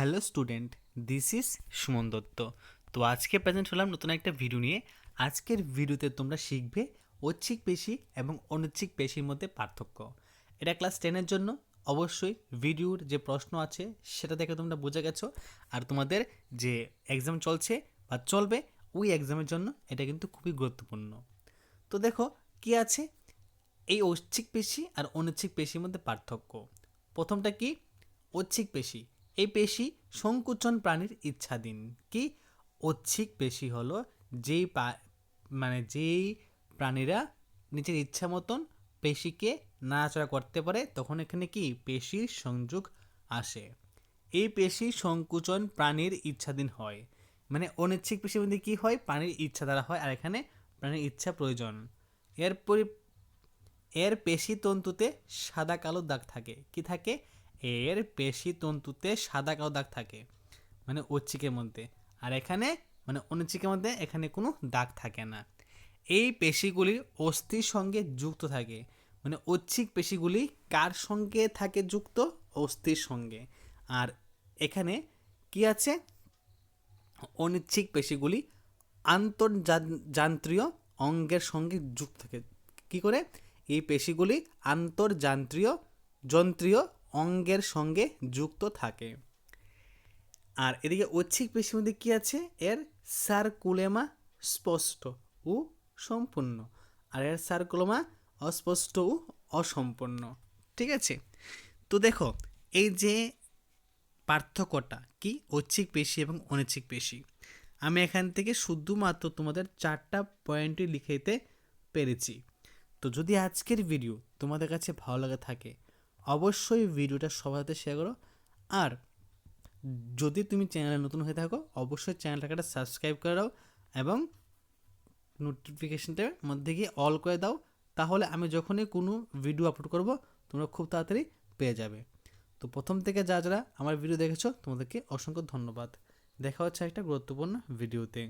Hello student, this is Suman Dutta. তো আজকে present হলাম নতুন একটা ভিডিও নিয়ে। আজকের ভিডিওতে তোমরা শিখবে ঐচ্ছিক পেশি এবং অনৈচ্ছিক পেশির মধ্যে পার্থক্য। এটা ক্লাস টেনের জন্য। অবশ্যই ভিডিওর যে প্রশ্ন আছে সেটা দেখে তোমরা বুঝে গেছো। আর তোমাদের যে এক্সাম চলছে বা চলবে, ওই এক্সামের জন্য এটা কিন্তু খুবই গুরুত্বপূর্ণ। তো দেখো কি আছে? এই ঐচ্ছিক পেশি আর অনৈচ্ছিক পেশির মধ্যে পার্থক্য। প্রথমটা কি? ঐচ্ছিক পেশি। এই পেশি সংকুচন প্রাণীর ইচ্ছাধীন কি? ঐচ্ছিক পেশি হলো যেই মানে যেই প্রাণীরা নিজের ইচ্ছা মতন পেশিকে নাড়াচড়া করতে পারে, তখন এখানে কি? পেশির সংযোগ আসে। এই পেশি সংকুচন প্রাণীর ইচ্ছাধীন হয়। মানে অনিচ্ছিক পেশির মধ্যে কী হয়? প্রাণীর ইচ্ছা দ্বারা হয়, আর এখানে প্রাণীর ইচ্ছা প্রয়োজন। এর পরি, এর পেশি তন্তুতে সাদা কালো দাগ থাকে। কি থাকে? এর পেশি তন্তুতে সাদা কালো দাগ থাকে মানে ঐচ্ছিকের মধ্যে। আর এখানে মানে অনিচ্ছিকের মধ্যে এখানে কোনো দাগ থাকে না। এই পেশিগুলি অস্থির সঙ্গে যুক্ত থাকে। মানে ঐচ্ছিক পেশিগুলি কার সঙ্গে থাকে যুক্ত? অস্থির সঙ্গে। আর এখানে কি আছে? অনিচ্ছিক পেশিগুলি আন্তর্যান্ত্রীয় অঙ্গের সঙ্গে যুক্ত থাকে। কি করে? এই পেশিগুলি আন্তর্যান্ত্রীয় যন্ত্রীয় অঙ্গের সঙ্গে যুক্ত থাকে। আর এদিকে ঐচ্ছিক পেশির মধ্যে কী আছে? এর সার্কুলেমা স্পষ্ট ও সম্পূর্ণ। আর এর সার্কুলেমা অস্পষ্ট ও অসম্পূর্ণ। ঠিক আছে? তো দেখো, এই যে পার্থক্যটা কি? ঐচ্ছিক পেশি এবং অনৈচ্ছিক পেশি। আমি এখান থেকে শুধুমাত্র তোমাদের চারটা পয়েন্টই লিখে দিতে পেরেছি। তো যদি আজকের ভিডিও তোমাদের কাছে ভালো লাগে থাকে অবশ্যই ভিডিওটা সবার সাথে শেয়ার করো। আর যদি তুমি চ্যানেলে নতুন হয়ে থাকো, অবশ্যই চ্যানেলটাকে একটা সাবস্ক্রাইব করে দাও এবং নোটিফিকেশনটার মধ্যে গিয়ে অল করে দাও। তাহলে আমি যখনই কোনো ভিডিও আপলোড করব, তোমরা খুব তাড়াতাড়ি পেয়ে যাবে। তো প্রথম থেকে যা যারা আমার ভিডিও দেখেছ, তোমাদেরকে অসংখ্য ধন্যবাদ। দেখা হচ্ছে একটা গুরুত্বপূর্ণ ভিডিওতে